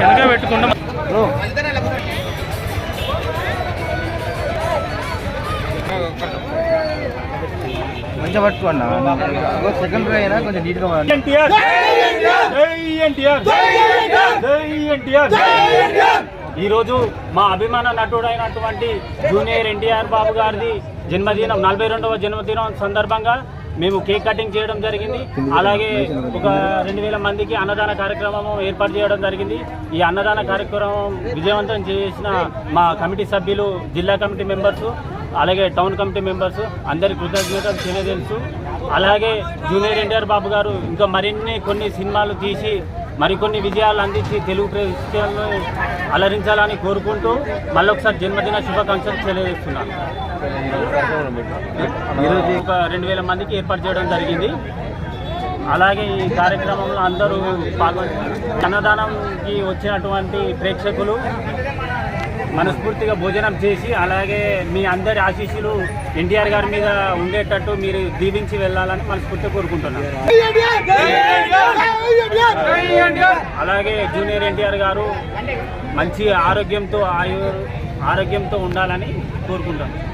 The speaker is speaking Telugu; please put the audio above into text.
వెనక పెట్టుకుంటాం మంచిగా పట్టుకోండి సెకండ్ రో అయినా కొంచెం నీట్గా ఎన్టీఆర్ ఈ రోజు మా అభిమాన నటుడైనటువంటి జూనియర్ ఎన్టీఆర్ బాబు గారిది జన్మదినం నలభై రెండవ జన్మదినం సందర్భంగా మేము కేక్ కటింగ్ చేయడం జరిగింది. అలాగే ఒక రెండు వేల మందికి అన్నదాన కార్యక్రమం ఏర్పాటు చేయడం జరిగింది. ఈ అన్నదాన కార్యక్రమం విజయవంతం చేసిన మా కమిటీ సభ్యులు జిల్లా కమిటీ మెంబర్స్ అలాగే టౌన్ కమిటీ మెంబర్స్ అందరి కృతజ్ఞతలు తెలియజేస్తూ అలాగే జూనియర్ ఎన్టీఆర్ బాబు గారు ఇంకా మరిన్ని కొన్ని సినిమాలు తీసి మరికొన్ని విజయాలు అందించి తెలుగు ప్రజలను అలరించాలని కోరుకుంటూ మళ్ళొకసారి జన్మదిన శుభాకాంక్షలు తెలియజేస్తున్నాను. ఈరోజు ఒక రెండు వేల మందికి ఏర్పాటు చేయడం జరిగింది. అలాగే ఈ కార్యక్రమంలో అందరూ పాల్గొని అన్నదానంకి వచ్చినటువంటి ప్రేక్షకులు మనస్ఫూర్తిగా భోజనం చేసి అలాగే మీ అందరి ఆశీస్సులు ఎన్టీఆర్ గారి మీద ఉండేటట్టు మీరు దీవించి వెళ్ళాలని మనస్ఫూర్తిగా కోరుకుంటున్నాను. అలాగే జూనియర్ ఎన్టీఆర్ గారు మంచి ఆరోగ్యంతో ఆయు ఆరోగ్యంతో ఉండాలని కోరుకుంటాను